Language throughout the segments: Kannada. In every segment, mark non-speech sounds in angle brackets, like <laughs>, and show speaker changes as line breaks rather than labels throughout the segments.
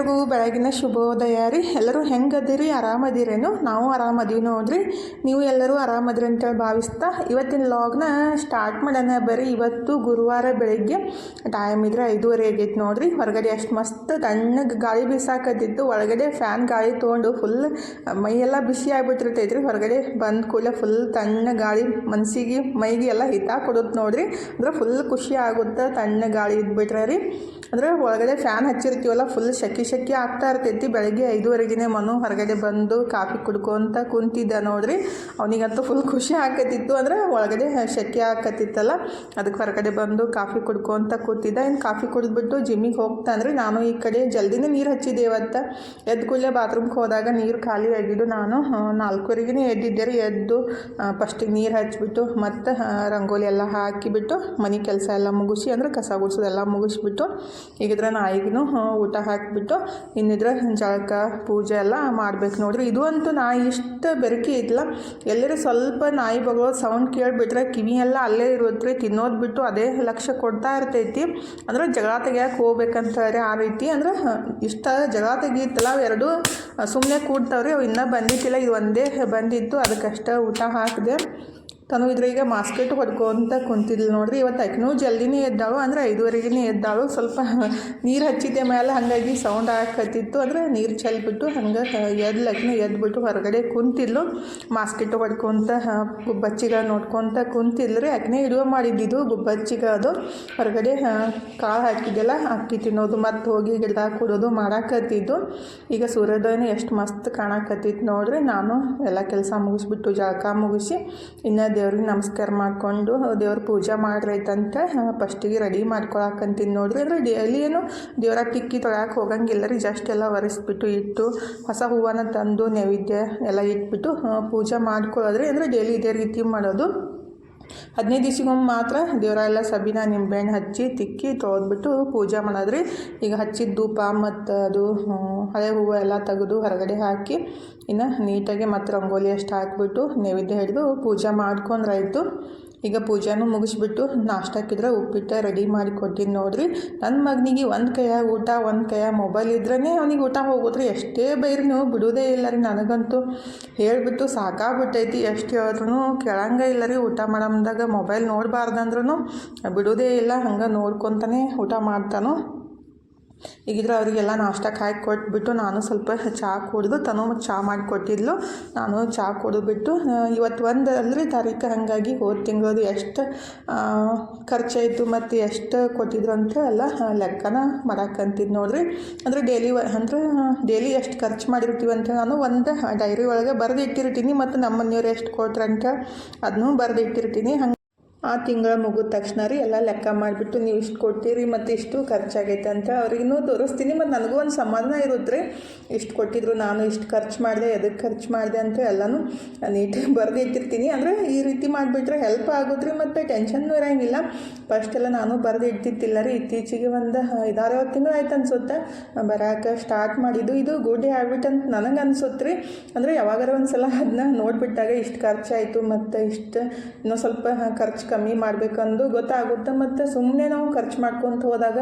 ಎಲ್ಲರಿಗೂ ಬೆಳಗಿನ ಶುಭೋದಯ ರೀ. ಎಲ್ಲರೂ ಹೆಂಗದಿರಿ? ಆರಾಮದಿರೇನು? ನಾವು ಆರಾಮದೀವಿ ನೋಡ್ರಿ. ನೀವು ಎಲ್ಲರೂ ಆರಾಮದಿರಿ ಅಂತೇಳಿ ಭಾವಿಸ್ತಾ ಇವತ್ತಿನ ಲಾಗ್ನ ಸ್ಟಾರ್ಟ್ ಮಾಡೋಣ ಬರ್ರಿ. ಇವತ್ತು ಗುರುವಾರ ಬೆಳಿಗ್ಗೆ ಟೈಮ್ ಇದ್ರೆ ಐದೂವರೆ ಆಗೈತೆ ನೋಡ್ರಿ. ಹೊರಗಡೆ ಅಷ್ಟು ಮಸ್ತ್ ತಣ್ಣಗೆ ಗಾಳಿ ಬೀಸಾಕತ್ತಿತ್ತು. ಒಳಗಡೆ ಫ್ಯಾನ್ ಗಾಳಿ ತೊಗೊಂಡು ಫುಲ್ ಮೈಯೆಲ್ಲ ಬಿಸಿ ಆಗ್ಬಿಟ್ಟಿರ್ತೈತೆ ರೀ ಹೊರಗಡೆ ಬಂದ ಕೂಡಲೇ ಫುಲ್ ತಣ್ಣ ಗಾಳಿ ಮನಸ್ಸಿಗೆ ಮೈಗೆ ಎಲ್ಲ ಹಿತ ಕೊಡುತ್ತೆ ನೋಡ್ರಿ. ಅಂದ್ರೆ ಫುಲ್ ಖುಷಿ ಆಗುತ್ತೆ ತಣ್ಣ ಗಾಳಿ ಇದ್ಬಿಟ್ರೆ ರೀ. ಅಂದರೆ ಒಳಗಡೆ ಫ್ಯಾನ್ ಹಚ್ಚಿರ್ತೀವಲ್ಲ ಫುಲ್ ಶೆಕಿ ಶೆಕಿ ಆಗ್ತಾ ಇರ್ತೈತಿ. ಬೆಳಗ್ಗೆ ಐದುವರೆಗಿನೇ ಮನು ಹೊರಗಡೆ ಬಂದು ಕಾಫಿ ಕುಡ್ಕೊಂತ ಕುಂತಿದ್ದ ನೋಡ್ರಿ. ಅವನಿಗಂತೂ ಫುಲ್ ಖುಷಿ ಆಕತಿತ್ತು ಅಂದ್ರೆ ಒಳಗಡೆ ಶೆಕೆ ಆಕತಿತ್ತಲ್ಲ ಅದಕ್ಕೆ ಹೊರಗಡೆ ಬಂದು ಕಾಫಿ ಕುಡ್ಕೊಂತ ಕೂತಿದ್ದ. ಇನ್ನು ಕಾಫಿ ಕುಡಿದ್ಬಿಟ್ಟು ಜಿಮ್ಮಿಗೆ ಹೋಗ್ತಾ ಅಂದ್ರೆ ನಾನು ಈ ಕಡೆ ಜಲ್ದಿನೇ ನೀರು ಹಚ್ಚಿದ್ದೆ ಇವತ್ತು ಎದ್ದು ಕೂಡಲೇ ಬಾತ್ರೂಮ್ಗೆ ಹೋದಾಗ ನೀರು ಖಾಲಿ ಆಗಿದ್ದು ನಾನು ನಾಲ್ಕೂವರೆಗೆ ಎದ್ದಿದ್ದೆ ರೀ ಎದ್ದು ಫಸ್ಟಿಗೆ ನೀರು ಹಚ್ಚಿಬಿಟ್ಟು ಮತ್ತು ರಂಗೋಲಿ ಎಲ್ಲ ಹಾಕಿಬಿಟ್ಟು ಮನೆ ಕೆಲಸ ಎಲ್ಲ ಮುಗಿಸಿ ಅಂದ್ರೆ ಕಸ ಗುಡಿಸೋದೆಲ್ಲ ಮುಗಿಸ್ಬಿಟ್ಟು ಈಗಿದ್ರೆ ನಾಯಿಗೂ ಊಟ ಹಾಕಿಬಿಟ್ಟು ಇನ್ನಿದ್ರೆ ಜಳಕ ಪೂಜೆ ಎಲ್ಲ ಮಾಡ್ಬೇಕು. ನೋಡ್ರಿ ಇದು ಅಂತೂ ನಾಯಿ ಇಷ್ಟು ಬೆರಕೆ ಇದ್ಲ ಎಲ್ಲರೂ ಸ್ವಲ್ಪ ನಾಯಿ ಬಗೋ ಸೌಂಡ್ ಕೇಳಿಬಿಟ್ರೆ ಕಿವಿ ಎಲ್ಲ ಅಲ್ಲೇ ಇರುತ್ತೆ ತಿನ್ನೋದು ಬಿಟ್ಟು ಅದೇ ಲಕ್ಷ್ಯ ಕೊಡ್ತಾ ಇರ್ತೈತಿ. ಅಂದ್ರೆ ಜಗಳ ತೆಗಿಯಕ್ಕೆ ಹೋಗ್ಬೇಕಂತಾರೆ ಆ ರೀತಿ. ಅಂದ್ರೆ ಇಷ್ಟ ಜಗಳ ತೆಗೀತಲ್ಲ ಎರಡು ಸುಮ್ಮನೆ ಕೂಡ್ತಾವ್ರಿ, ಅವು ಇನ್ನೂ ಬಂದಿತ್ತಿಲ್ಲ ಇದು ಒಂದೇ ಬಂದಿತ್ತು, ಅದಕ್ಕಷ್ಟೇ ಊಟ ಹಾಕಿದೆ. ತನು ಇದ್ರೆ ಈಗ ಮಾಸ್ಕೆಟ್ ಹೊಡ್ಕೊಂತ ಕುಂತಿದ್ಲು ನೋಡ್ರಿ. ಇವತ್ತು ಅಕ್ನೂ ಜಲ್ದಿನೇ ಎದ್ದಾಳು, ಅಂದ್ರೆ ಐದುವರೆಗೆ ಎದ್ದಾಳು. ಸ್ವಲ್ಪ ನೀರು ಹಚ್ಚಿದ್ದೆ ಮೇಲೆ ಹಾಗಾಗಿ ಸೌಂಡ್ ಹಾಕತ್ತಿತ್ತು ಅಂದ್ರೆ ನೀರು ಚೆಲ್ಬಿಟ್ಟು ಹಂಗೆ ಎದ್ದು ಬಿಟ್ಟು ಎದ್ಬಿಟ್ಟು ಹೊರಗಡೆ ಕುಂತಿದ್ಲು. ಮಾಸ್ಕೆಟ್ ಹೊಡ್ಕೊಂತ ಗುಬ್ಬಚ್ಚಿಗ ನೋಡ್ಕೊಂತ ಕುಂತಿದ್ಲು ರೀ. ಆಕಿನೇ ಹಿಡಿಯೋ ಮಾಡಿದ್ದಿದ್ದು ಗುಬ್ಬಚ್ಚಿಗ ಅದು. ಹೊರಗಡೆ ಕಾಳು ಹಾಕಿದ್ದೆಲ್ಲ ಅಕ್ಕಿ ತಿನ್ನೋದು, ಮತ್ತು ಹೋಗಿ ಗಿಡ ಕೊಡೋದು ಮಾಡಾಕತ್ತಿದ್ದು. ಈಗ ಸೂರ್ಯೋದಯನ ಎಷ್ಟು ಮಸ್ತ್ ಕಾಣಕತ್ತಿತ್ತು ನೋಡ್ರಿ. ನಾನು ಎಲ್ಲ ಕೆಲಸ ಮುಗಿಸ್ಬಿಟ್ಟು ಜಳಕ ಮುಗಿಸಿ, ಇನ್ನು ದೇವ್ರಿಗೆ ನಮಸ್ಕಾರ ಮಾಡಿಕೊಂಡು ದೇವ್ರ ಪೂಜೆ ಮಾಡ್ರೈತಂತ ಫಸ್ಟಿಗೆ ರೆಡಿ ಮಾಡ್ಕೊಳಕಂತೀನಿ ನೋಡ್ರಿ. ಅಂದ್ರೆ ಡೈಲಿ ಏನು ದೇವ್ರ ತಿಕ್ಕಿ ತೊಳ್ಯಾಕೆ ಹೋಗಂಗಿಲ್ಲ ರೀ ಜಸ್ಟ್ ಎಲ್ಲ ಒರೆಸ್ಬಿಟ್ಟು ಇಟ್ಟು ಹೊಸ ಹೂವನ ತಂದು ನೈವೇದ್ಯ ಎಲ್ಲ ಇಟ್ಬಿಟ್ಟು ಪೂಜೆ ಮಾಡ್ಕೊಳ್ಳೋದ್ರಿ. ಅಂದರೆ ಡೈಲಿ ಇದೇ ರೀತಿ ಮಾಡೋದು. ಹದಿನೈದು ದಿವ್ಸಿಗೊಮ್ಮೆ ಮಾತ್ರ ದೇವರೆಲ್ಲ ಸಬೀನ ನಿಂಬೆಹಣ್ಣು ಹಚ್ಚಿ, ತಿಕ್ಕಿ, ತೊಳೆದ್ಬಿಟ್ಟು ಪೂಜೆ ಮಾಡೋದ್ರಿ. ಈಗ ಹಚ್ಚಿದ ಧೂಪ ಮತ್ತು ಅದು ಹಳೆ ಹೂವು ಎಲ್ಲ ತೆಗೆದು ಹೊರಗಡೆ ಹಾಕಿ, ಇನ್ನು ನೀಟಾಗಿ ಮತ್ತು ರಂಗೋಲಿ ಅಷ್ಟು ಹಾಕಿಬಿಟ್ಟು ನೈವೇದ್ಯ ಹಿಡಿದು ಪೂಜೆ ಮಾಡ್ಕೊಂಡ್ರಾಯ್ತು. ಈಗ ಪೂಜೆನೂ ಮುಗಿಸ್ಬಿಟ್ಟು ನಾಷ್ಟಕ್ಕಿದ್ರೆ ಉಪ್ಪಿಟ್ಟು ರೆಡಿ ಮಾಡಿ ಕೊಡ್ತೀನಿ ನೋಡ್ರಿ. ನನ್ನ ಮಗನಿಗೆ ಒಂದು ಕೈಯಾಗ ಊಟ, ಒಂದು ಕೈಯಾಗ ಮೊಬೈಲ್ ಇದ್ರೇ ಅವನಿಗೆ ಊಟ ಹೋಗೋದ್ರಿ. ಎಷ್ಟೇ ಬೈರಿ ನೀವು ಬಿಡೋದೇ ಇಲ್ಲ ರೀ ನನಗಂತೂ. ಹೇಳಿಬಿಟ್ಟು ಸಾಕಾಗ್ಬಿಟ್ಟೈತಿ. ಎಷ್ಟು ಹೇಳಿದ್ರು ಕೇಳಂಗೆ ಇಲ್ಲ ರೀ ಊಟ ಮಾಡಮ್ದಾಗ. ಮೊಬೈಲ್ ನೋಡಬಾರ್ದಂದ್ರೂ ಬಿಡೋದೇ ಇಲ್ಲ. ಹಂಗೆ ನೋಡ್ಕೊತಾನೆ ಊಟ ಮಾಡ್ತಾನೋ. ಈಗಿದ್ರೆ ಅವರಿಗೆಲ್ಲ ನಾಷ್ಟಕ್ಕೆ ಹಾಕಿ ಕೊಟ್ಬಿಟ್ಟು ನಾನು ಸ್ವಲ್ಪ ಚಹಾ ಕುಡಿದು ತನು ಚಹಾ ಮಾಡಿಕೊಟ್ಟಿದ್ಲು ನಾನು ಚಹಾ ಕುಡಿದ್ಬಿಟ್ಟು ಇವತ್ತು ಒಂದು ಅಲ್ರಿ ತಾರೀಕು, ಹಾಗಾಗಿ ಹೋದ ತಿಂಗಳದು ಎಷ್ಟು ಖರ್ಚಾಯಿತು ಮತ್ತು ಎಷ್ಟು ಕೊಟ್ಟಿದ್ರು ಅಂತ ಎಲ್ಲ ಲೆಕ್ಕನ ಮಾಡಕ್ಕಂತಿದ್ದು ನೋಡ್ರಿ. ಅಂದರೆ ಡೈಲಿ ಅಂದ್ರೆ ಡೈಲಿ ಎಷ್ಟು ಖರ್ಚು ಮಾಡಿರ್ತೀವಿ ಅಂತ ನಾನು ಒಂದು ಡೈರಿ ಒಳಗೆ ಬರೆದಿಟ್ಟಿರ್ತೀನಿ ಮತ್ತು ನಮ್ಮ ಮನೆಯವ್ರು ಎಷ್ಟು ಕೊಟ್ರಂತ ಅದನ್ನೂ ಬರೆದಿಟ್ಟಿರ್ತೀನಿ. ಹಂಗೆ ಆ ತಿಂಗಳ ಮುಗಿದ ತಕ್ಷಣ ರೀ ಎಲ್ಲ ಲೆಕ್ಕ ಮಾಡಿಬಿಟ್ಟು ನೀವು ಇಷ್ಟು ಕೊಡ್ತೀರಿ ಮತ್ತು ಇಷ್ಟು ಖರ್ಚಾಗೈತೆ ಅಂತ ಅವ್ರಿಗೂ ತೋರಿಸ್ತೀನಿ. ಮತ್ತು ನನಗೂ ಒಂದು ಸಮಾಧಾನ ಇರುತ್ತೆ ಇಷ್ಟು ಕೊಟ್ಟಿದ್ರು ನಾನು ಇಷ್ಟು ಖರ್ಚು ಮಾಡಿದೆ ಎದಕ್ಕೆ ಖರ್ಚು ಮಾಡಿದೆ ಅಂತ ಎಲ್ಲನೂ ನೀಟಾಗಿ ಬರೆದು ಇಟ್ಟಿರ್ತೀನಿ ಅಂದರೆ ಈ ರೀತಿ ಮಾಡಿಬಿಟ್ರೆ ಹೆಲ್ಪ್ ಆಗುತ್ತೆ ಮತ್ತು ಟೆನ್ಷನ್ನೂ ಇರೋಂಗಿಲ್ಲ. ಫಸ್ಟ್ ಎಲ್ಲ ನಾನು ಬರೆದು ರೀ. ಇತ್ತೀಚೆಗೆ ಒಂದು ಐದಾರು ತಿಂಗಳು ಆಯ್ತು ಅನ್ಸುತ್ತೆ. ಬರೋಕೆ ಸ್ಟಾರ್ಟ್ ಮಾಡಿದ್ದು ಇದು ಗುಡ್ ಹ್ಯಾಬಿಟ್ ಅಂತ ನನಗೆ ಅನ್ಸುತ್ತೆ ರೀ ಅಂದರೆ ಯಾವಾಗಾರ ಒಂದು ಸಲ ಅದನ್ನ ನೋಡಿಬಿಟ್ಟಾಗ ಇಷ್ಟು ಖರ್ಚಾಯಿತು, ಮತ್ತು ಇಷ್ಟು ಇನ್ನೂ ಸ್ವಲ್ಪ ಖರ್ಚು ಕಮ್ಮಿ ಮಾಡಬೇಕಂದು ಗೊತ್ತಾಗುತ್ತೆ. ಮತ್ತು ಸುಮ್ಮನೆ ನಾವು ಖರ್ಚು ಮಾಡ್ಕೊತ ಹೋದಾಗ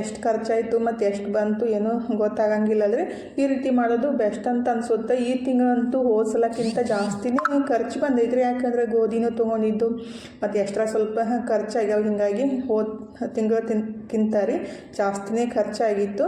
ಎಷ್ಟು ಖರ್ಚಾಯಿತು, ಮತ್ತು ಎಷ್ಟು ಬಂತು ಏನೂ ಗೊತ್ತಾಗಂಗಿಲ್ಲ ರೀ ಈ ರೀತಿ ಮಾಡೋದು ಬೆಸ್ಟ್ ಅಂತ ಅನ್ಸುತ್ತೆ. ಈ ತಿಂಗಳಂತೂ ಹೋಸಲಕ್ಕಿಂತ ಜಾಸ್ತಿನೇ ಖರ್ಚು ಬಂದೈತ್ರಿ. ಯಾಕಂದರೆ ಗೋಧಿನೂ ತೊಗೊಂಡಿದ್ದು, ಮತ್ತು ಎಕ್ಸ್ಟ್ರಾ ಸ್ವಲ್ಪ ಖರ್ಚಾಗ್ಯಾವ. ಹೀಗಾಗಿ ಹೋದ ತಿಂಗಳ ತಿನ್ ಕಿಂತ ರೀ ಜಾಸ್ತಿನೇ ಖರ್ಚಾಗಿತ್ತು.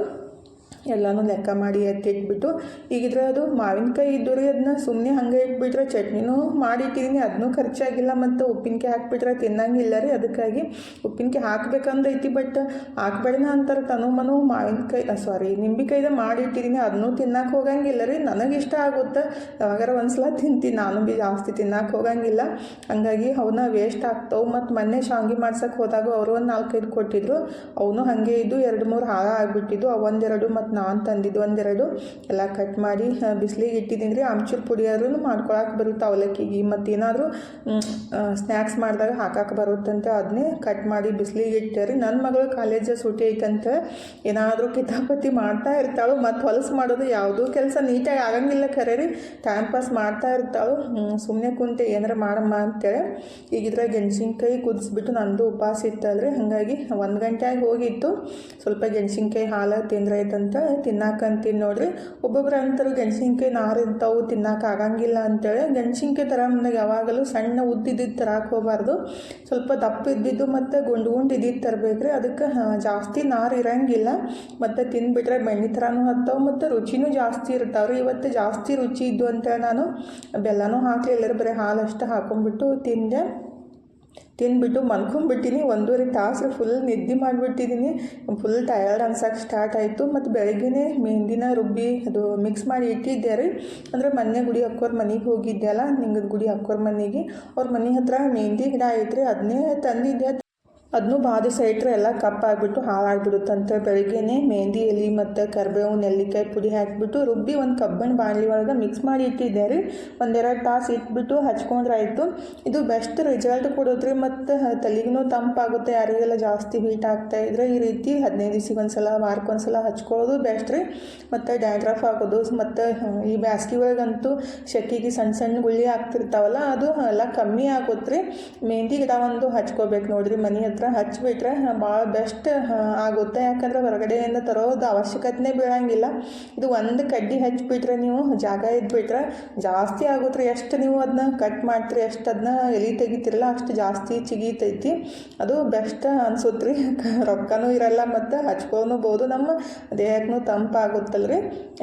ಎಲ್ಲನೂ ಲೆಕ್ಕ ಮಾಡಿ ಎತ್ತಿಟ್ಬಿಟ್ಟು ಈಗಿದ್ರೆ ಅದು ಮಾವಿನಕಾಯಿ ಇದ್ದು ರೀ ಅದನ್ನ ಸುಮ್ಮನೆ ಹಂಗೆ ಇಟ್ಬಿಟ್ರೆ ಚಟ್ನಿನೂ ಮಾಡಿಟ್ಟಿದ್ದೀನಿ ಅದನ್ನೂ ಖರ್ಚಾಗಿಲ್ಲ ಮತ್ತು ಉಪ್ಪಿನಕಾಯಿ ಹಾಕ್ಬಿಟ್ರೆ ತಿನ್ನಂಗಿಲ್ಲ ರೀ ಅದಕ್ಕಾಗಿ. ಉಪ್ಪಿನಕಾಯಿ ಹಾಕ್ಬೇಕಂದೈತಿ ಬಟ್ ಹಾಕ್ಬೇಡನ ಅಂತಾರೆ ತನು ಮನು ಮಾವಿನಕಾಯಿ ಸಾರಿ ಮಾಡಿ ಮಾಡಿಟ್ಟಿದ್ದೀನಿ ಅದನ್ನೂ ತಿನ್ನಕ್ಕೆ ಹೋಗಂಗಿಲ್ಲ ರೀ. ನನಗೆ ಇಷ್ಟ ಆಗುತ್ತೆ, ಯಾವಾಗಾರ ಒಂದ್ಸಲ ತಿಂತೀನಿ ನಾನು ಬಿ ಜಾಸ್ತಿ ತಿನ್ನಕ್ಕೆ ಹೋಗಂಗಿಲ್ಲ. ಹಂಗಾಗಿ ಅವನ್ನ ವೇಸ್ಟ್ ಆಗ್ತಾವೆ ಮತ್ತು ಮೊನ್ನೆ ಶಾಂಗಿ ಮಾಡ್ಸಕ್ಕೆ ಹೋದಾಗ ಅವರು ಒಂದು ನಾಲ್ಕೈದು ಕೊಟ್ಟಿದ್ರು, ಅವನು ಹಾಗೆ ಇದ್ದು ಎರಡು ಮೂರು ಹಾಳ ಆಗಿಬಿಟ್ಟಿದ್ದು ಒಂದೆರಡು ಒಂದೆರಡು ಮತ್ತು ನಾನು ತಂದಿದ್ದು ಒಂದೆರಡು ಎಲ್ಲ ಕಟ್ ಮಾಡಿ ಬಿಸಿಲಿಗೆ ಇಟ್ಟಿದ್ದೀನಿ ರೀ. ಆಮ್ಚೂರು ಪುಡಿ ಆದ್ರೂ ಮಾಡ್ಕೊಳಕ್ಕೆ ಬರುತ್ತೆ ಅವಲಕ್ಕಿಗೆ ಮತ್ತು ಏನಾದರೂ ಸ್ನ್ಯಾಕ್ಸ್ ಮಾಡಿದಾಗ ಹಾಕಕ್ಕೆ ಬರುತ್ತಂತೆ. ಅದನ್ನೇ ಕಟ್ ಮಾಡಿ ಬಿಸಿಲಿಗೆ ಇಟ್ಟೆ ರೀ. ನನ್ನ ಮಗಳು ಕಾಲೇಜ ಸೂಟಿ ಐತಂತ. ಏನಾದರೂ ಕಿತಾಪತಿ ಮಾಡ್ತಾ ಇರ್ತಾಳು, ಮತ್ತು ಹೊಲಸು ಮಾಡೋದು ಯಾವುದೂ ಕೆಲಸ ನೀಟಾಗಿ ಆಗಂಗಿಲ್ಲ ಖರೆ ರೀ. ಟೈಮ್ ಪಾಸ್ ಮಾಡ್ತಾ ಇರ್ತಾಳು. ಸುಮ್ಮನೆ ಕುಂತೆ ಏನಾರ ಮಾಡಮ್ಮ ಅಂತೇಳಿ. ಈಗಿದ್ರೆ ಗೆಣಸಿನ್ಕಾಯಿ ಕುದಿಸ್ಬಿಟ್ಟು ನಂದು ಉಪವಾಸ ಇತ್ತಲ್ರಿ. ಹಾಗಾಗಿ ಒಂದು ಗಂಟೆ ಆಗಿ ಹೋಗಿತ್ತು. ಸ್ವಲ್ಪ ಗೆಣಸಿನ್ಕಾಯಿ ಹಾಲು, ತಿಂದ್ರೆ ಆಯ್ತಂತ ತಿನ್ನಾಕಂತೀನಿ ನೋಡ್ರಿ. ಒಬ್ಬೊಬ್ರು ಅಂತಾರೆ ಗೆಣಸಿನ್ಕಾಯಿ ನಾರು ಇರ್ತಾವು ತಿನ್ನಕ್ಕೆ ಆಗಂಗಿಲ್ಲ ಅಂತೇಳಿ. ಗೆಣಸಿನ್ಕಾಯಿ ತರಮ್ದಾಗ ಯಾವಾಗಲೂ ಸಣ್ಣ ಉದ್ದಿದ್ದಿದ್ದು ತರಕ್ಕೆ ಹೋಗಬಾರ್ದು. ಸ್ವಲ್ಪ ದಪ್ಪ ಇದ್ದಿದ್ದು ಮತ್ತು ಗುಂಡು ಗುಂಡು ಇದ್ದಿದ್ದು ತರಬೇಕ್ರಿ. ಅದಕ್ಕೆ ಜಾಸ್ತಿ ನಾರು ಇರಂಗಿಲ್ಲ. ಮತ್ತು ತಿನ್ಬಿಟ್ರೆ ಬೆಣ್ಣೆ ಥರನೂ ಹತ್ತವು ಮತ್ತು ರುಚಿನೂ ಜಾಸ್ತಿ ಇರ್ತಾವ್ರಿ. ಇವತ್ತು ಜಾಸ್ತಿ ರುಚಿ ಇದ್ದು ಅಂತೇಳಿ ನಾನು ಬೆಲ್ಲನೂ ಹಾಕಲಿಲ್ಲ. ಬರೀ ಹಾಲು ಅಷ್ಟು ಹಾಕೊಂಡ್ಬಿಟ್ಟು ತಿಂದೆ. ತಿಂದ್ಬಿಟ್ಟು ಮಲ್ಕೊಂಡ್ಬಿಟ್ಟಿನಿ ಒಂದೂವರೆ ತಾಸು ಫುಲ್ ನಿದ್ದೆ ಮಾಡಿಬಿಟ್ಟಿದ್ದೀನಿ ಫುಲ್ ಟಯರ್ಡ್ ಅನ್ಸಕ್ಕೆ ಸ್ಟಾರ್ಟ್ ಆಯಿತು. ಮತ್ತು ಬೆಳಗ್ಗೆನೇ ಮೆಹಂದಿನ ರುಬ್ಬಿ ಅದು ಮಿಕ್ಸ್ ಮಾಡಿ ಇಟ್ಟಿದ್ದೆ ರೀ. ಅಂದರೆ ಮೊನ್ನೆ ಗುಡಿ ಅಕ್ಕೋರ್ ಮನೆಗೆ ಹೋಗಿದ್ದೆ ಅಲ್ಲ, ನಿಂಗದ ಗುಡಿ ಅಕ್ಕೋರ್ ಮನೆಗೆ. ಅವ್ರ ಮನೆ ಹತ್ರ ಮೆಹಂದಿ ಗಿಡ ಐತ್ರಿ ಅದನ್ನೇ ತಂದಿದ್ದೆ. ಅದನ್ನು ಬಾದಿ ಸೈಟ್ರೆ ಇಟ್ಟರೆ ಎಲ್ಲ ಕಪ್ಪಾಗ್ಬಿಟ್ಟು ಹಾಳಾಗ್ಬಿಡುತ್ತಂತೆ ಬೆಳಗ್ಗೆನೇ ಮೆಹಂದಿ ಎಲೆ ಮತ್ತು ಕರಿಬೇವು, ನೆಲ್ಲಿಕಾಯಿ ಪುಡಿ ಹಾಕಿಬಿಟ್ಟು ರುಬ್ಬಿ ಒಂದು ಕಬ್ಬಿಣ ಬಾಣಲಿ ಒಳಗೆ ಮಿಕ್ಸ್ ಮಾಡಿ ಇಟ್ಟಿದ್ದೆ ರೀ. ಒಂದೆರಡು ತಾಸು ಇಟ್ಬಿಟ್ಟು ಹಚ್ಕೊಂಡ್ರೆ ಆಯಿತು ಇದು ಬೆಸ್ಟ್ ರಿಸಲ್ಟ್ ಕೊಡೋದ್ರಿ ಮತ್ತು ತಲೆಗೂ ತಂಪಾಗುತ್ತೆ. ಯಾರಿಗೆಲ್ಲ ಜಾಸ್ತಿ ಹೀಟ್ ಆಗ್ತಾ ಇದ್ರೆ ಈ ರೀತಿ ಹದಿನೈದು ದಿವ್ಸಕ್ಕೆ ಒಂದ್ಸಲ ವಾರಕ್ಕೊಂದ್ಸಲ ಹಚ್ಕೊಳ್ಳೋದು ಬೆಸ್ಟ್ ರೀ. ಮತ್ತು ಡ್ಯಾಂಡ್ರಫ್ ಆಗೋದು ಮತ್ತು ಈ ಬ್ಯಾಸ್ಗೆ ಒಳಗಂತೂ ಶೆಕಿಗೆ ಸಣ್ಣ ಸಣ್ಣ ಗುಳ್ಳಿ ಆಗ್ತಿರ್ತಾವಲ್ಲ, ಅದು ಎಲ್ಲ ಕಮ್ಮಿ ಆಗುತ್ತೆ ರೀ. ಮೆಹಂದಿ ಗಿಡ ಒಂದು ಹಚ್ಕೋಬೇಕು ನೋಡ್ರಿ ಮನೆ ಹತ್ರ. ಹಚ್ಬಿಟ್ರೆ ಭಾಳ ಬೆಸ್ಟ್ ಆಗುತ್ತೆ. ಯಾಕಂದ್ರೆ ಹೊರಗಡೆಯಿಂದ ತರೋದು ಅವಶ್ಯಕತೆನೇ ಬೀಳಂಗಿಲ್ಲ. ಇದು ಒಂದು ಕಡ್ಡಿ ಹಚ್ಬಿಟ್ರೆ ನೀವು ಜಾಗ ಇದ್ಬಿಟ್ರೆ ಜಾಸ್ತಿ ಆಗುತ್ತೆ ಎಷ್ಟು ನೀವು ಅದನ್ನ ಕಟ್ ಮಾಡ್ತೀರಿ, ಎಷ್ಟು ಅದನ್ನ ಎಲಿ ತೆಗಿತಿರಲ್ಲ, ಅಷ್ಟು ಜಾಸ್ತಿ ಚಿಗಿತೈತಿ. ಅದು ಬೆಸ್ಟ್ ಅನ್ಸುತ್ತೆ ರೀ <laughs> ರೊಕ್ಕನೂ ಇರಲ್ಲ ಮತ್ತು ಹಚ್ಕೊಬೋದು ನಮ್ಮ ದೇಹಕ್ಕೂ ತಂಪಾಗುತ್ತಲ್ಲ ರೀ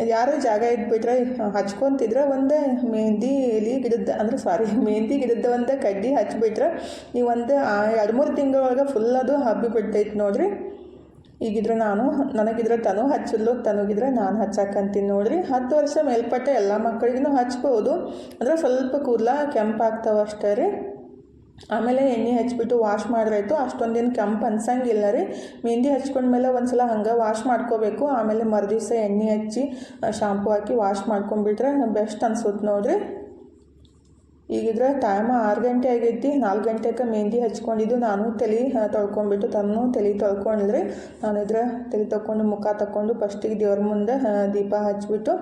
ಯಾರು ಜಾಗ ಇದ್ಬಿಟ್ರೆ ಹಚ್ಕೊತಿದ್ರೆ ಒಂದು ಮೆಹಂದಿ ಎಲಿ ಗಿಡದ ಅಂದ್ರೆ ಸಾರಿ <laughs> ಮೆಹಂದಿ ಗಿಡದ ಒಂದು ಕಡ್ಡಿ ಹಚ್ಬಿಟ್ರೆ ನೀವು ಒಂದು ಎರಡು ಮೂರು ತಿಂಗಳೊಳಗೆ ಫುಲ್ ಅದು ಹಬ್ಬಿ ಬಿಡ್ತೈತೆ ನೋಡ್ರಿ. ಈಗಿದ್ರೆ ನಾನು, ನನಗಿದ್ರೆ ತನು ಹಚ್ಚಲು ತನಗಿದ್ರೆ ನಾನು ಹಚ್ಚಾಕಂತೀನಿ ನೋಡ್ರಿ. ಹತ್ತು ವರ್ಷ ಮೇಲ್ಪಟ್ಟೆ ಎಲ್ಲ ಮಕ್ಕಳಿಗೂ ಹಚ್ಬೋದು. ಅಂದರೆ ಸ್ವಲ್ಪ ಕೂದಲ ಕೆಂಪಾಗ್ತಾವೆ ಅಷ್ಟೇ ರೀ. ಆಮೇಲೆ ಎಣ್ಣೆ ಹಚ್ಬಿಟ್ಟು ವಾಶ್ ಮಾಡ್ರಾಯ್ತು ಅಷ್ಟೊಂದೇನು ಕೆಂಪು ಅನ್ಸಂಗಿಲ್ಲ ರೀ. ಮೆಹಂದಿ ಹಚ್ಕೊಂಡ್ಮೇಲೆ ಒಂದು ಸಲ ಹಂಗೆ ವಾಶ್ ಮಾಡ್ಕೋಬೇಕು. ಆಮೇಲೆ ಮರುದಿವಸ ಎಣ್ಣೆ ಹಚ್ಚಿ ಶಾಂಪು ಹಾಕಿ ವಾಶ್ ಮಾಡ್ಕೊಂಡ್ಬಿಟ್ರೆ ಬೆಸ್ಟ್ ಅನ್ಸುತ್ತೆ ನೋಡ್ರಿ. ಈಗಿದ್ರೆ ಟೈಮ್ ಆರು ಗಂಟೆ ಆಗೈತಿ, ನಾಲ್ಕು ಗಂಟೆಗೆ ಮೆಹಂದಿ ಹಚ್ಕೊಂಡಿದ್ದು. ನಾನು ತಲೆ ತೊಳ್ಕೊಂಡ್ಬಿಟ್ಟು ತನ್ನೂ ತಲೆ ನಾನು ಇದ್ರೆ ತಲೆ ತೊಗೊಂಡು ಮುಖ ತಕ್ಕೊಂಡು ಫಸ್ಟಿಗೆ ದೇವ್ರ ಮುಂದೆ ದೀಪ ಹಚ್ಬಿಟ್ಟು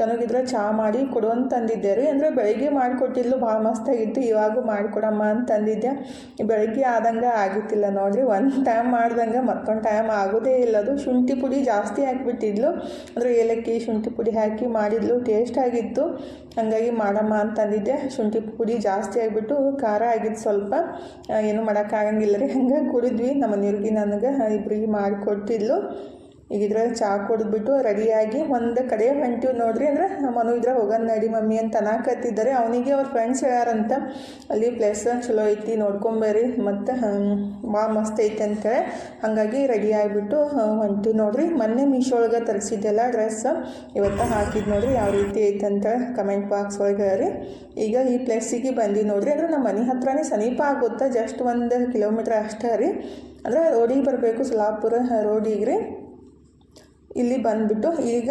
ತನಗಿದ್ರೆ ಚಹಾ ಮಾಡಿ ಕೊಡು ತಂದಿದ್ದೆ ರೀ. ಅಂದರೆ ಬೆಳಗ್ಗೆ ಮಾಡಿಕೊಟ್ಟಿದ್ಲು ಭಾಳ ಮಸ್ತಾಗಿತ್ತು ಇವಾಗೂ ಮಾಡಿಕೊಡಮ್ಮ ಅಂತ ತಂದಿದ್ದೆ ಬೆಳಗ್ಗೆ ಆದಂಗೆ ಆಗಿತ್ತಿಲ್ಲ ನೋಡಿರಿ. ಒಂದು ಟೈಮ್ ಮಾಡ್ದಂಗೆ ಮತ್ತೊಂದು ಟೈಮ್ ಆಗೋದೇ ಇಲ್ಲ. ಅದು ಶುಂಠಿ ಪುಡಿ ಜಾಸ್ತಿ ಹಾಕಿಬಿಟ್ಟಿದ್ಲು. ಅಂದರೆ ಏಲಕ್ಕಿ, ಶುಂಠಿ ಪುಡಿ ಹಾಕಿ ಮಾಡಿದ್ಲು. ಟೇಸ್ಟ್ ಆಗಿತ್ತು. ಹಾಗಾಗಿ ಮಾಡಮ್ಮ ಅಂತಂದಿದ್ದೆ. ಶುಂಠಿ ಪುಡಿ ಜಾಸ್ತಿ ಆಗಿಬಿಟ್ಟು ಖಾರ ಆಗಿದ್ದು ಸ್ವಲ್ಪ ಏನು ಮಾಡೋಕ್ಕಾಗಂಗಿಲ್ಲ ರೀ. ಹಂಗೆ ಕುಡಿದ್ವಿ. ನಮ್ಮ ಮನೆಯವ್ರಿಗೆ ನನಗೆ ಇಬ್ಬರಿಗೆ ಮಾಡಿಕೊಟ್ಟಿದ್ಲು ಈಗ ಇದ್ರಲ್ಲಿ ಚಹಾ ಕುಡಿದ್ಬಿಟ್ಟು ರೆಡಿಯಾಗಿ ಒಂದು ಕಡೆ ಹೊಂಟಿವ್ ನೋಡ್ರಿ. ಅಂದ್ರೆ ಮನು ಇದ್ರೆ ಹೋಗೋಣ ನಡಿ ಮಮ್ಮಿ ಅಂತ ಅನ್ನಕತ್ತಿದ್ದಾರೆ ಅವನಿಗೆ ಅವ್ರ ಫ್ರೆಂಡ್ಸ್ ಹೇಳ್ಯಾರಂತ ಅಲ್ಲಿ ಪ್ಲೇಸ್ ಚಲೋ ಐತಿ ನೋಡ್ಕೊಂಬರಿ. ಮತ್ತು ಭಾಳ ಮಸ್ತ್ ಐತಿ ಅಂತೇಳಿ ಹಾಗಾಗಿ ರೆಡಿ ಆಗಿಬಿಟ್ಟು ಹೊಂಟಿವಿ ನೋಡ್ರಿ. ಮೊನ್ನೆ ಮೀಶೋ ಒಳಗೆ ತರಿಸಿದ್ದೆಲ್ಲ ಡ್ರೆಸ್ ಇವತ್ತು ಹಾಕಿದ್ದು ನೋಡ್ರಿ. ಯಾವ ರೀತಿ ಐತೆ ಅಂತ ಕಮೆಂಟ್ ಬಾಕ್ಸ್ ಒಳಗೆ ರೀ ಈಗ ಈ ಪ್ಲೇಸಿಗೆ ಬಂದು ನೋಡ್ರಿ. ಅಂದ್ರೆ ನಮ್ಮ ಮನೆ ಹತ್ರನೇ ಸಮೀಪ ಆಗುತ್ತೆ. ಜಸ್ಟ್ ಒಂದು ಕಿಲೋಮೀಟ್ರ್ ಅಷ್ಟೇ ರೀ. ಅಂದ್ರೆ ರೋಡಿಗೆ ಬರಬೇಕು, ಸೊಲಾಪುರ ರೋಡಿಗೆ ರೀ. ಇಲ್ಲಿ ಬಂದುಬಿಟ್ಟು ಈಗ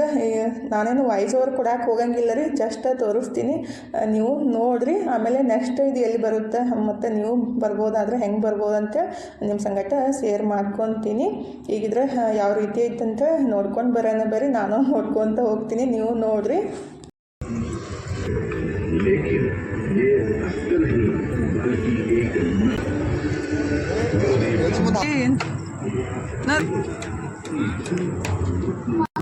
ನಾನೇನು ವಾಯ್ಸ್ ಓವರ್ ಕೊಡಕ್ಕೆ ಹೋಗಂಗಿಲ್ಲ ರೀ ಜಸ್ಟ್ ತೋರಿಸ್ತೀನಿ. ನೀವು ನೋಡಿರಿ ಆಮೇಲೆ ನೆಕ್ಸ್ಟ್ ಇದು ಎಲ್ಲಿ ಬರುತ್ತೆ ಮತ್ತು ನೀವು ಬರ್ಬೋದಾದ್ರೆ ಹೆಂಗೆ ಬರ್ಬೋದಂತ ನಿಮ್ಮ ಸಂಗಟ ಶೇರ್ ಮಾಡ್ಕೊತೀನಿ. ಈಗಿದ್ರೆ ಯಾವ ರೀತಿ ಐತಂತ ನೋಡ್ಕೊಂಡು ಬರೋಣ ಬರೀ ನಾನು ನೋಡ್ಕೊತ ಹೋಗ್ತೀನಿ ನೀವು ನೋಡಿರಿ. ಏನು? 嗯
身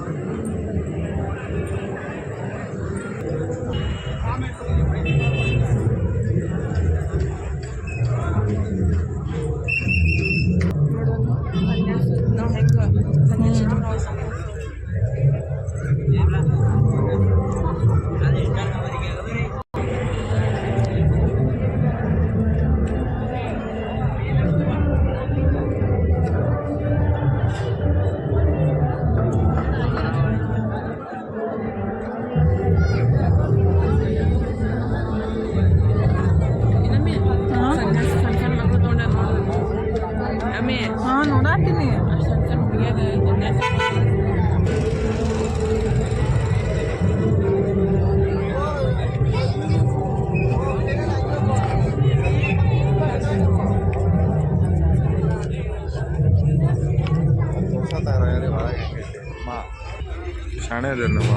ಅದ ನಮ್ಮ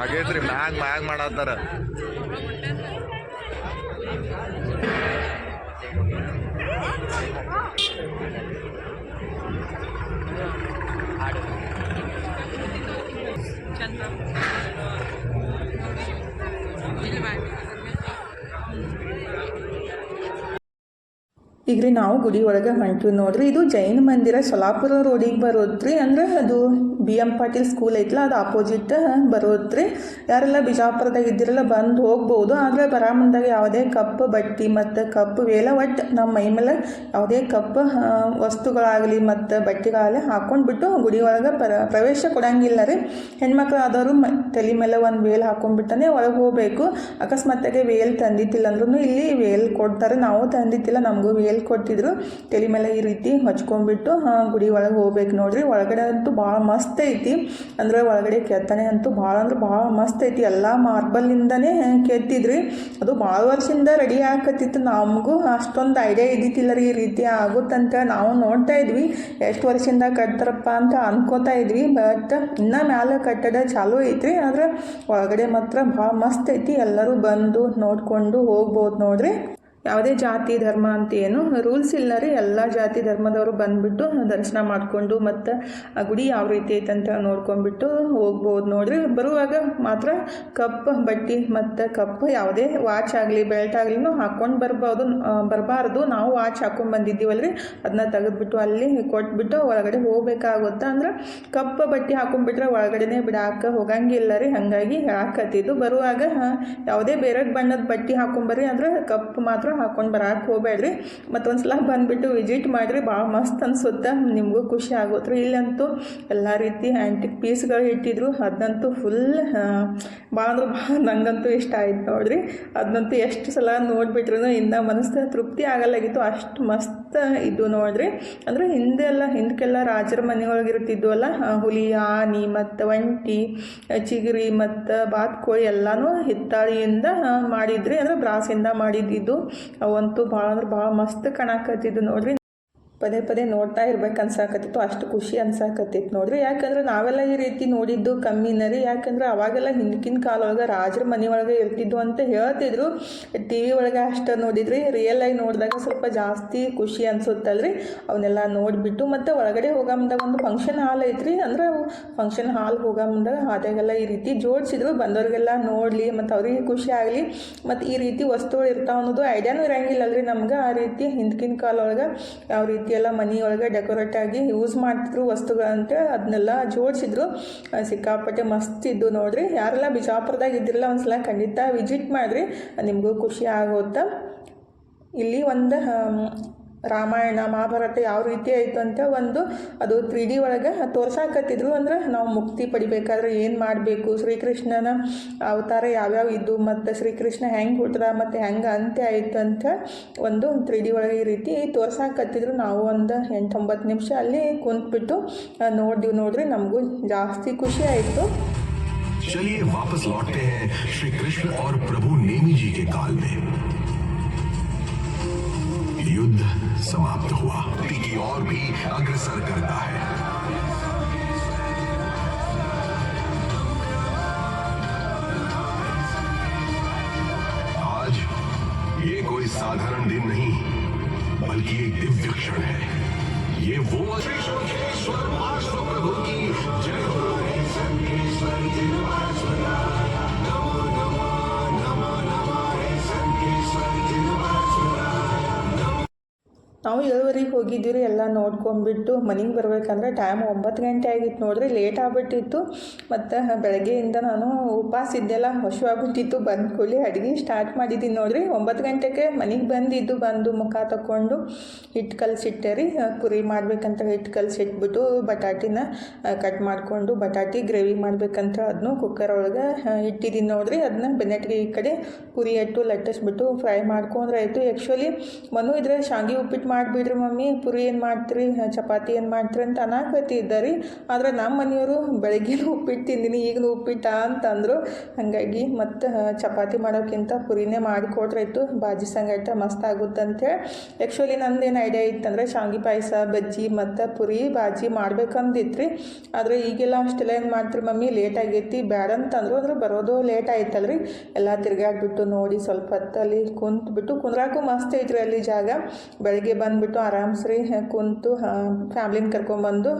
ಆಗೈತ್ರಿ ಮ್ಯಾಗ್ ಮ್ಯಾಗ್ ಮಾಡತ್ತಾರ.
ಈಗ ರೀ ನಾವು ಗುಡಿ ಒಳಗೆ ಹೊಂಟಿವಿ ನೋಡ್ರಿ, ಇದು ಜೈನ ಮಂದಿರ ಸೊಲಾಪುರ ರೋಡಿಗೆ ಬರೋದ್ರಿ, ಅಂದ್ರೆ ಅದು ಬಿ ಎಂ ಪಾಟೀಲ್ ಸ್ಕೂಲ್ ಐತಲ್ಲ ಅದು ಆಪೋಸಿಟ್ ಬರೋದ್ರಿ. ಯಾರೆಲ್ಲ ಬಿಜಾಪುರದಾಗ ಇದ್ದಿರಲ್ಲ, ಬಂದು ಹೋಗ್ಬೋದು. ಆದರೆ ಬರೋ ಮುಂದಾಗ ಯಾವುದೇ ಕಪ್ ಬಟ್ಟಿ ಮತ್ತು ಕಪ್ ವೇಲ ಒಟ್ಟು ನಮ್ಮ ಮೈ ಮೇಲೆ ಯಾವುದೇ ಕಪ್ ವಸ್ತುಗಳಾಗಲಿ ಮತ್ತು ಬಟ್ಟೆಗಳಾಗಲಿ ಹಾಕ್ಕೊಂಡು ಬಿಟ್ಟು ಗುಡಿ ಒಳಗೆ ಪರ, ಪ್ರವೇಶ ಕೊಡಂಗಿಲ್ಲ ರೀ. ಹೆಣ್ಮಕ್ಳು ಆದವರು ಮ, ತಲೆ ಮೇಲೆ ಒಂದು ವೇಲ್ ಹಾಕೊಂಡ್ಬಿಟ್ಟನೆ ಒಳಗೆ ಹೋಗಬೇಕು. ಅಕಸ್ಮಾತಾಗಿ ವೇಲ್ ತಂದಿತ್ತಿಲ್ಲ ಅಂದ್ರೂ ಇಲ್ಲಿ ವೇಲ್ ಕೊಡ್ತಾರೆ. ನಾವು ತಂದಿತ್ತಿಲ್ಲ ನಮಗೂ ವೇಲ್ ಕೊಟ್ಟಿದ್ರು ತಲೆ ಮೇಲೆ ಈ ರೀತಿ ಹಚ್ಕೊಂಡ್ಬಿಟ್ಟು ಗುಡಿ ಒಳಗೆ ಹೋಗ್ಬೇಕು ನೋಡ್ರಿ. ಒಳಗಡೆ ಅಂತೂ ಭಾಳ ಮಸ್ತ್ ಐತಿ. ಅಂದರೆ ಒಳಗಡೆ ಕೆತ್ತನೆ ಅಂತೂ ಭಾಳ ಅಂದ್ರೆ ಭಾಳ ಮಸ್ತ್ ಐತಿ. ಎಲ್ಲ ಮಾರ್ಬಲ್ನಿಂದನೇ ಕೆತ್ತಿದ್ರಿ. ಅದು ಭಾಳ ವರ್ಷದಿಂದ ರೆಡಿ ಆಗತ್ತಿತ್ತು ನಮಗೂ ಅಷ್ಟೊಂದು ಐಡಿಯಾ ಇದ್ದಿತ್ತಿಲ್ಲ ರೀ. ಈ ರೀತಿ ಆಗುತ್ತಂತ ನಾವು ನೋಡ್ತಾ ಇದ್ವಿ. ಎಷ್ಟು ವರ್ಷದಿಂದ ಕಟ್ತಾರಪ್ಪ ಅಂತ ಅನ್ಕೋತಾ ಇದ್ವಿ. ಬಟ್ ಇನ್ನೂ ಮ್ಯಾಲೆ ಕಟ್ಟಡ ಚಾಲೂ ಐತ್ರಿ. ಆದ್ರೆ ಒಳಗಡೆ ಮಾತ್ರ ಭಾಳ ಮಸ್ತ್ ಐತಿ. ಎಲ್ಲರೂ ಬಂದು ನೋಡ್ಕೊಂಡು ಹೋಗ್ಬೋದು ನೋಡ್ರಿ. ಯಾವುದೇ ಜಾತಿ, ಧರ್ಮ ಅಂತ ಏನು ರೂಲ್ಸ್ ಇಲ್ಲ ರೀ ಎಲ್ಲ ಜಾತಿ ಧರ್ಮದವರು ಬಂದುಬಿಟ್ಟು ದರ್ಶನ ಮಾಡಿಕೊಂಡು ಮತ್ತು ಆ ಗುಡಿ ಯಾವ ರೀತಿ ಐತೆ ಅಂತ ನೋಡ್ಕೊಂಡ್ಬಿಟ್ಟು ಹೋಗ್ಬೋದು ನೋಡ್ರಿ. ಬರುವಾಗ ಮಾತ್ರ ಕಪ್, ಬಟ್ಟಿ ಮತ್ತು ಕಪ್ ಯಾವುದೇ ವಾಚ್ ಆಗಲಿ ಬೆಲ್ಟ್ ಆಗಲಿನೂ ಹಾಕ್ಕೊಂಡು ಬರ್ಬೋದು. ಬರಬಾರ್ದು. ನಾವು ವಾಚ್ ಹಾಕ್ಕೊಂಡು ರೀ ಅದನ್ನ ತೆಗೆದ್ಬಿಟ್ಟು ಅಲ್ಲಿ ಕೊಟ್ಬಿಟ್ಟು ಒಳಗಡೆ ಹೋಗ್ಬೇಕಾಗುತ್ತೆ. ಅಂದ್ರೆ ಕಪ್ಪ ಬಟ್ಟೆ ಹಾಕೊಂಡ್ಬಿಟ್ರೆ ಒಳಗಡೆನೆ ಬಿಡಾಕ ಹೋಗಂಗಿಲ್ಲ ರೀ ಹಾಗಾಗಿ ಹಾಕತ್ತಿದ್ದು ಬರುವಾಗ ಯಾವುದೇ ಬೇರೆ ಬಣ್ಣದ ಬಟ್ಟೆ ಹಾಕೊಂಬರ್ರಿ ಅಂದ್ರೆ ಕಪ್ ಮಾತ್ರ ಹಾಕೊಂಡು ಬರಾಕ್ ಹೋಗ್ಬೇಡ್ರಿ. ಮತ್ತೊಂದು ಸಲ ಬಂದುಬಿಟ್ಟು ವಿಸಿಟ್ ಮಾಡಿರಿ ಭಾಳ ಮಸ್ತ್ ಅನಿಸುತ್ತೆ. ನಿಮಗೂ ಖುಷಿ ಆಗೋತ್ರಿ. ಇಲ್ಲಂತೂ ಎಲ್ಲ ರೀತಿ ಆ್ಯಂಟಿಕ್ ಪೀಸ್ಗಳು ಇಟ್ಟಿದ್ರು. ಅದಂತೂ ಫುಲ್ ಭಾಳ ಅಂದ್ರೆ ಭಾಳ ನನಗಂತೂ ಇಷ್ಟ ಆಯ್ತು ನೋಡ್ರಿ. ಅದನ್ನಂತೂ ಎಷ್ಟು ಸಲ ನೋಡಿಬಿಟ್ರೂ ಇನ್ನೂ ಮನಸ್ಸು ತೃಪ್ತಿ ಆಗಲ್ಲಾಗಿತ್ತು ಅಷ್ಟು ಮಸ್ತ್ ಇದು ನೋಡಿದ್ರೆ ಅಂದ್ರೆ ಹಿಂದೆ ಎಲ್ಲ ಹಿಂದಕ್ಕೆಲ್ಲ ರಾಜರ ಮನೆಯೊಳಗೆ ಇರ್ತಿದ್ವಲ್ಲ ಅಲ್ಲ ಹುಲಿ, ಆನಿ ಮತ್ತು ಒಂಟಿ ಚಿಗರಿ ಮತ್ತು ಬಾತ್ಕೋಳಿ ಎಲ್ಲನೂ ಹಿತ್ತಾಳಿಯಿಂದ ಮಾಡಿದ್ರಿ, ಅಂದರೆ ಬ್ರಾಸಿಂದ ಮಾಡಿದ್ದಿದ್ದು ಅವಂತೂ ಭಾಳ ಅಂದ್ರೆ ಭಾಳ ಮಸ್ತ್ ಕಾಣಕತ್ತಿದ್ದು ನೋಡ್ರಿ. ಪದೇ ಪದೇ ನೋಡ್ತಾ ಇರ್ಬೇಕು ಅನ್ಸಾಕತ್ತಿತ್ತು, ಅಷ್ಟು ಖುಷಿ ಅನ್ಸಾಕತ್ತಿತ್ತು ನೋಡ್ರಿ. ಯಾಕಂದ್ರೆ ನಾವೆಲ್ಲ ಈ ರೀತಿ ನೋಡಿದ್ದು ಕಮ್ಮಿನ ರೀ ಯಾಕಂದ್ರೆ ಅವಾಗೆಲ್ಲ ಹಿಂದಕಿನ ಕಾಲೊಳಗೆ ರಾಜರ ಮನೆಯೊಳಗೆ ಇರ್ತಿದ್ವು ಅಂತ ಹೇಳ್ತಿದ್ರು. ಟಿ ವಿ ಒಳಗೆ ಅಷ್ಟು ನೋಡಿದ್ರಿ. ರಿಯಲ್ ಆಗಿ ನೋಡಿದಾಗ ಸ್ವಲ್ಪ ಜಾಸ್ತಿ ಖುಷಿ ಅನ್ಸುತ್ತಲ್ರಿ. ಅವನ್ನೆಲ್ಲ ನೋಡಿಬಿಟ್ಟು ಮತ್ತು ಒಳಗಡೆ ಹೋಗೋ ಒಂದು ಫಂಕ್ಷನ್ ಹಾಲ್ ಐತ್ರಿ. ಅಂದ್ರೆ ಫಂಕ್ಷನ್ ಹಾಲ್ ಹೋಗೋ ಮುಂದಾಗ ಹಾದಾಗೆಲ್ಲ ಈ ರೀತಿ ಜೋಡಿಸಿದ್ರು. ಬಂದವ್ರಿಗೆಲ್ಲ ನೋಡಲಿ, ಮತ್ತು ಅವ್ರಿಗೆ ಖುಷಿ ಆಗಲಿ. ಮತ್ತು ಈ ರೀತಿ ವಸ್ತುಗಳು ಇರ್ತಾವ ಅನ್ನೋದು ಐಡಿಯಾನೂ ಇರಂಗಿಲ್ಲ ಅಲ್ರಿ ನಮ್ಗೆ. ಆ ರೀತಿ ಹಿಂದಕಿನ ಕಾಲೊಳಗೆ ಯಾವ ರೀತಿ ಎಲ್ಲ ಮನೆಯೊಳಗೆ ಡೆಕೋರೇಟ್ ಆಗಿ ಯೂಸ್ ಮಾಡ್ತಿದ್ರು ವಸ್ತುಗಳಂತೆ ಅದನ್ನೆಲ್ಲ ಜೋಡಿಸಿದ್ರು. ಸಿಕ್ಕಾಪಟ್ಟೆ ಮಸ್ತ್ ಇದ್ದು ನೋಡ್ರಿ. ಯಾರೆಲ್ಲ ಬಿಜಾಪುರದಾಗ ಇದ್ದಿರಲ್ಲ ಒಂದ್ಸಲ ಖಂಡಿತ ವಿಸಿಟ್ ಮಾಡಿರಿ. ನಿಮಗೂ ಖುಷಿ ಆಗುತ್ತೆ. ಇಲ್ಲಿ ಒಂದು ರಾಮಾಯಣ ಮಹಾಭಾರತ ಯಾವ ರೀತಿ ಆಯಿತು ಅಂತ ಒಂದು ಅದು ತ್ರೀ ಡಿ ಒಳಗೆ ತೋರ್ಸಾಕತ್ತಿದ್ರು ಅಂದ್ರೆ ನಾವು ಮುಕ್ತಿ ಪಡಿಬೇಕಾದ್ರೆ ಏನು ಮಾಡಬೇಕು ಶ್ರೀಕೃಷ್ಣನ ಅವತಾರ ಯಾವ್ಯಾವ ಇದ್ದು ಮತ್ತು ಶ್ರೀಕೃಷ್ಣ ಹೆಂಗೆ ಹುಟ್ಟಿದ ಮತ್ತು ಹೆಂಗೆ ಅಂತ್ಯ ಆಯಿತು ಅಂತ ಒಂದು ತ್ರೀ ಡಿ ಒಳಗೆ ಈ ರೀತಿ ತೋರ್ಸಾಕತ್ತಿದ್ರು ನಾವು ಒಂದು ಎಂಟೊಂಬತ್ತು ನಿಮಿಷ ಅಲ್ಲಿ ಕುಂತ್ಬಿಟ್ಟು ನೋಡಿದ್ವಿ ನೋಡ್ರಿ ನಮಗೂ ಜಾಸ್ತಿ ಖುಷಿ ಆಯಿತು
चलिए वापस लौटते हैं श्री कृष्ण और प्रभु नेमी जी के काल में युद्ध समाप्त हुआ। की ओर भी अग्रसर करता है। आज ये कोई साधारण दिन नहीं, बल्कि एक दिव्य क्षण है। ये वो महाश्व प्रभु की
ನಾವು ಏಳುವರೆಗೆ ಹೋಗಿದ್ದೀವಿ ರೀ ಎಲ್ಲ ನೋಡ್ಕೊಂಡ್ಬಿಟ್ಟು ಮನೆಗೆ ಬರಬೇಕಂದ್ರೆ ಟೈಮ್ ಒಂಬತ್ತು ಗಂಟೆ ಆಗಿತ್ತು ನೋಡ್ರಿ ಲೇಟ್ ಆಗಿಬಿಟ್ಟಿತ್ತು. ಮತ್ತು ಬೆಳಗ್ಗೆಯಿಂದ ನಾನು ಉಪವಾಸ ಇದ್ದೆಲ್ಲ ಹಸಿವಾಗ್ಬಿಟ್ಟಿತ್ತು ಬಂದ ಕೂಲಿ ಅಡುಗೆ ಸ್ಟಾರ್ಟ್ ಮಾಡಿದ್ದೀನಿ ನೋಡಿರಿ. ಒಂಬತ್ತು ಗಂಟೆಗೆ ಮನೆಗೆ ಬಂದಿದ್ದು ಬಂದು ಮುಖ ತಗೊಂಡು ಹಿಟ್ಟು ಕಲಸಿಟ್ಟೆ ರೀ. ಪುರಿ ಮಾಡಬೇಕಂತ ಹಿಟ್ಟು ಕಲಸಿಟ್ಬಿಟ್ಟು ಬಟಾಟಿನ ಕಟ್ ಮಾಡಿಕೊಂಡು ಬಟಾಟಿ ಗ್ರೇವಿ ಮಾಡಬೇಕಂತ ಅದನ್ನು ಕುಕ್ಕರ್ ಒಳಗೆ ಇಟ್ಟಿದ್ದೀನಿ ನೋಡಿರಿ. ಅದನ್ನ ಬೆನ್ನಟ್ಟಿಗೆ ಈ ಕಡೆ ಪುರಿ ಇಟ್ಟು ಲಟ್ಟಿಸ್ಬಿಟ್ಟು ಫ್ರೈ ಮಾಡ್ಕೊಂಡ್ರೆ ಆಯಿತು. ಆ್ಯಕ್ಚುಲಿ ಮನು ಇದ್ರೆ ಶಾಂಗಿ ಉಪ್ಪಿಟ್ಟು ಮಾಡಿಬಿಡ್ರಿ ಮಮ್ಮಿ, ಪುರಿ ಏನು ಮಾಡ್ತೀರಿ ಚಪಾತಿ ಏನು ಮಾಡ್ತೀರಿ ಅಂತ ಅನ್ನಕತ್ತಿದ್ದ ರೀ ಆದರೆ ನಮ್ಮ ಮನೆಯವರು ಬೆಳಗ್ಗೆನೂ ಉಪ್ಪಿಟ್ಟು ತಿಂದಿನಿ, ಈಗಲೂ ಉಪ್ಪಿಟ್ಟ ಅಂತಂದರು. ಹಾಗಾಗಿ ಮತ್ತು ಚಪಾತಿ ಮಾಡೋಕ್ಕಿಂತ ಪುರಿನೇ ಮಾಡಿಕೊಟ್ರಾಯ್ತು ಬಾಜಿ ಸಂಗಟ ಮಸ್ತ್ ಆಗುತ್ತೆ ಅಂತೇಳಿ ಆ್ಯಕ್ಚುಲಿ ಏನು ಐಡಿಯಾ ಇತ್ತಂದರೆ ಶಾಂಗಿ ಪಾಯಸ, ಬಜ್ಜಿ ಮತ್ತು ಪುರಿ ಬಾಜಿ ಮಾಡ್ಬೇಕಂದಿತ್ತು ರೀ ಆದರೆ ಈಗೆಲ್ಲ ಅಷ್ಟೆಲ್ಲ ಏನು ಮಾಡ್ತೀರಿ ಮಮ್ಮಿ ಲೇಟ್ ಆಗೈತಿ, ಬ್ಯಾಡ ಅಂತಂದ್ರು. ಅಂದ್ರೆ ಬರೋದು ಲೇಟ್ ಆಯ್ತಲ್ರಿ. ಎಲ್ಲ ತಿರ್ಗಾಡ್ಬಿಟ್ಟು ನೋಡಿ ಸ್ವಲ್ಪ ಹೊತ್ತಲ್ಲಿ ಕುಂತ್ಬಿಟ್ಟು ಕುಂದ್ರಾಕು ಮಸ್ತ್ ಐತ್ರಿ ಅಲ್ಲಿ ಜಾಗ. ಬೆಳಗ್ಗೆ ಬಂದುಬಿಟ್ಟು ಆರಾಮ್ಸ್ರಿ ಕುಂತು ಫ್ಯಾಮ್ಲಿನ ಕರ್ಕೊಂಬಂದು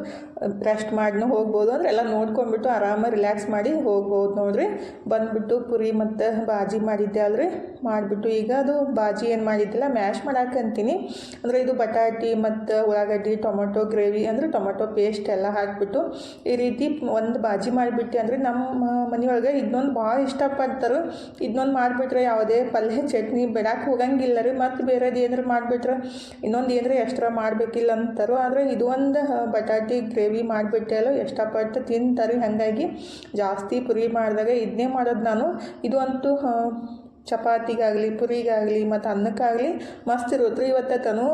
ರೆಸ್ಟ್ ಮಾಡಿನೂ ಹೋಗ್ಬೋದು. ಅಂದ್ರೆ ಎಲ್ಲ ನೋಡ್ಕೊಂಡ್ಬಿಟ್ಟು ಆರಾಮಾಗಿ ರಿಲ್ಯಾಕ್ಸ್ ಮಾಡಿ ಹೋಗ್ಬೋದು ನೋಡ್ರಿ. ಬಂದುಬಿಟ್ಟು ಪುರಿ ಮತ್ತು ಬಾಜಿ ಮಾಡಿದ್ದೆ ಅಲ್ರಿ. ಮಾಡಿಬಿಟ್ಟು ಈಗ ಅದು ಬಾಜಿ ಏನು ಮಾಡಿದ್ದಿಲ್ಲ ಮ್ಯಾಶ್ ಮಾಡಾಕಂತೀನಿ ಅಂದರೆ ಇದು ಬಟಾಟಿ ಮತ್ತು ಉಳ್ಳಾಗಡ್ಡಿ, ಟೊಮೊಟೊ ಗ್ರೇವಿ ಅಂದರೆ ಟೊಮೊಟೊ ಪೇಸ್ಟ್ ಎಲ್ಲ ಹಾಕಿಬಿಟ್ಟು ಈ ರೀತಿ ಒಂದು ಬಾಜಿ ಮಾಡಿಬಿಟ್ಟೆ ಅಂದರೆ ನಮ್ಮ ಮನೆಯೊಳಗೆ ಇದನ್ನೊಂದು ಭಾಳ ಇಷ್ಟಪಡ್ತಾರೆ ಇದನ್ನೊಂದು ಮಾಡಿಬಿಟ್ರೆ ಯಾವುದೇ ಪಲ್ಯ, ಚಟ್ನಿ ಬಿಡಕ್ಕೆ ಹೋಗಂಗಿಲ್ಲ ರೀ. ಮತ್ತು ಬೇರೆದು ಏನಾರು ಮಾಡಿಬಿಟ್ರೆ ಇನ್ನೊಂದು ಏನಾರ ಎಕ್ಸ್ಟ್ರಾ ಮಾಡಬೇಕಿಲ್ಲ ಅಂತಾರೋ ಆದರೆ ಇದು ಒಂದು ಬಟಾಟಿ ಗ್ರೇವಿ ಮಾಡಿಬಿಟ್ಟೆಲ್ಲ ಇಷ್ಟಪಟ್ಟು ತಿಂತಾರೆ ಹಾಗಾಗಿ ಜಾಸ್ತಿ ಪುರಿ ಮಾಡಿದಾಗ ಇದನ್ನೇ ಮಾಡೋದು ನಾನು. ಇದು ಅಂತೂ ಚಪಾತಿಗಾಗಲಿ, ಪುರಿಗಾಗಲಿ, ಮತ್ತು ಅನ್ನಕ್ಕಾಗಲಿ ಮಸ್ತ್ ಇರುತ್ತೆ ಇವತ್ತು ತನು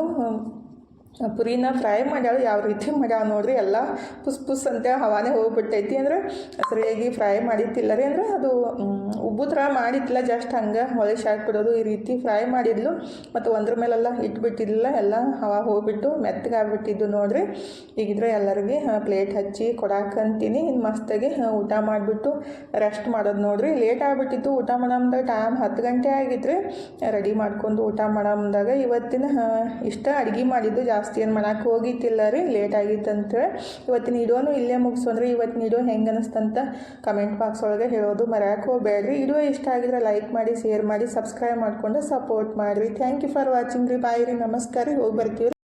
ಪುರಿನ ಫ್ರೈ ಮಾಡ್ಯಾಳ, ಯಾವ ರೀತಿ ಮಾಡ್ಯಾವ ನೋಡ್ರಿ, ಎಲ್ಲ ಪುಸ್ ಪುಸ್ ಅಂತ ಹವಾನೇ ಹೋಗ್ಬಿಟ್ಟೈತಿ ಅಂದ್ರೆ ಸರಿಯಾಗಿ ಫ್ರೈ ಮಾಡಿತ್ತಿಲ್ಲ ರೀ ಅಂದ್ರೆ ಅದು ಉಬ್ಬು ಥರ ಮಾಡಿತ್ತಿಲ್ಲ ಜಸ್ಟ್ ಹಂಗೆ ಹೊಳೆ ಶಾಕ್ ಬಿಡೋದು ಈ ರೀತಿ ಫ್ರೈ ಮಾಡಿದ್ಲು. ಮತ್ತು ಒಂದ್ರ ಮೇಲೆಲ್ಲ ಇಟ್ಬಿಟ್ಟಿದ್ದಿಲ್ಲ, ಎಲ್ಲ ಹವಾ ಹೋಗ್ಬಿಟ್ಟು ಮೆತ್ತಗಾಗ್ಬಿಟ್ಟಿದ್ದು ನೋಡ್ರಿ. ಈಗಿದ್ರೆ ಎಲ್ಲರಿಗೆ ಪ್ಲೇಟ್ ಹಚ್ಚಿ ಕೊಡಾಕಂತೀನಿ ಇನ್ನು ಮಸ್ತಾಗಿ ಊಟ ಮಾಡಿಬಿಟ್ಟು ರೆಸ್ಟ್ ಮಾಡೋದು ನೋಡ್ರಿ. ಲೇಟ್ ಆಗ್ಬಿಟ್ಟಿತ್ತು ಊಟ ಮಾಡಮ್ದಾಗ ಟೈಮ್ ಹತ್ತು ಗಂಟೆ ಆಗಿತ್ತು ರೆಡಿ ಮಾಡ್ಕೊಂಡು ಊಟ ಮಾಡಮ್ದಾಗ ಇವತ್ತಿನ ಇಷ್ಟ ಅಡುಗೆ ಮಾಡಿದ್ದು ಜಾಸ್ತಿ. ಏನು ಮಾಡಕ್ಕೆ ಹೋಗಿತ್ತಿಲ್ಲ ರೀ ಲೇಟ್ ಆಗಿತ್ತು ಅಂತೇಳಿ ಇವತ್ತಿನ ಇಡೋನು ಇಲ್ಲೇ ಮುಗಿಸು ಅಂದರೆ ಇವತ್ತಿನ ಇಡೋ ಹೆಂಗೆ ಅನಿಸ್ತಂತ ಕಮೆಂಟ್ ಬಾಕ್ಸ್ ಒಳಗೆ ಹೇಳೋದು ಮರ್ಯಾಕೆ ಹೋಗ್ಬೇಡ್ರಿ. ಇಡೋ ಇಷ್ಟ ಆಗಿದ್ರೆ ಲೈಕ್ ಮಾಡಿ ಶೇರ್ ಮಾಡಿ ಸಬ್ಸ್ಕ್ರೈಬ್ ಮಾಡಿಕೊಂಡು ಸಪೋರ್ಟ್ ಮಾಡಿರಿ. ಥ್ಯಾಂಕ್ ಯು ಫಾರ್ ವಾಚಿಂಗ್ ರೀ. ಬಾಯ್ ರೀ. ನಮಸ್ಕಾರ ರೀ. ಹೋಗಿ ಬರ್ತೀವಿ